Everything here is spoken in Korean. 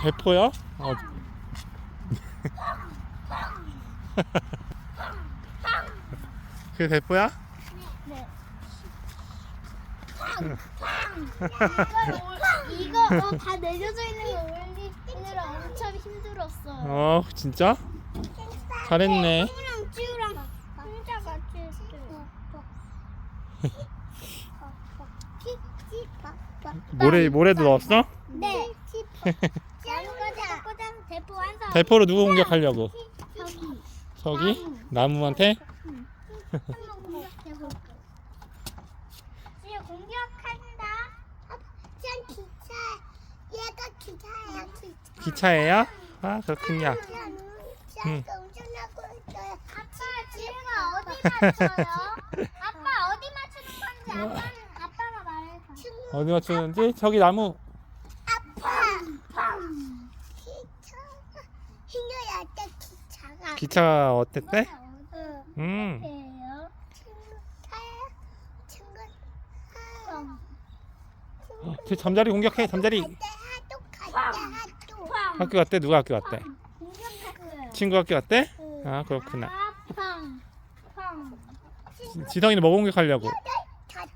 대포야? 어. 그게 대포야? 네. 이거 어, 다 내려져 있는 거 올리느라 엄청 힘들었어요. 어 진짜? 잘했네. 랑 찌우랑 혼자 같이 했어요. 모래 모래도 넣었어? 네. 대포 완성. 대포로 누구 공격하려고? 저기. 서기? 나무한테? 한번? 지금 공격한다. 짠 기차. 얘가 기차야 기차. 기차예요? 아 그렇군요. 응. 응. 운전하고 있어요. 아빠 지우가 어디 맞춰요? 아빠 어디 맞추는 건지 아빠는 아빠가 말해봐. 어디 맞추는지? 저기 나무. 아빠. 때 기차가 기차 어땠대? 음. 어, 제 잠자리 공격해 잠자리. 학교 갔대 누가 학교 갔대? 친구 학교 갔대? 아 그렇구나. 지성이는 뭐 공격하려고? 갔대.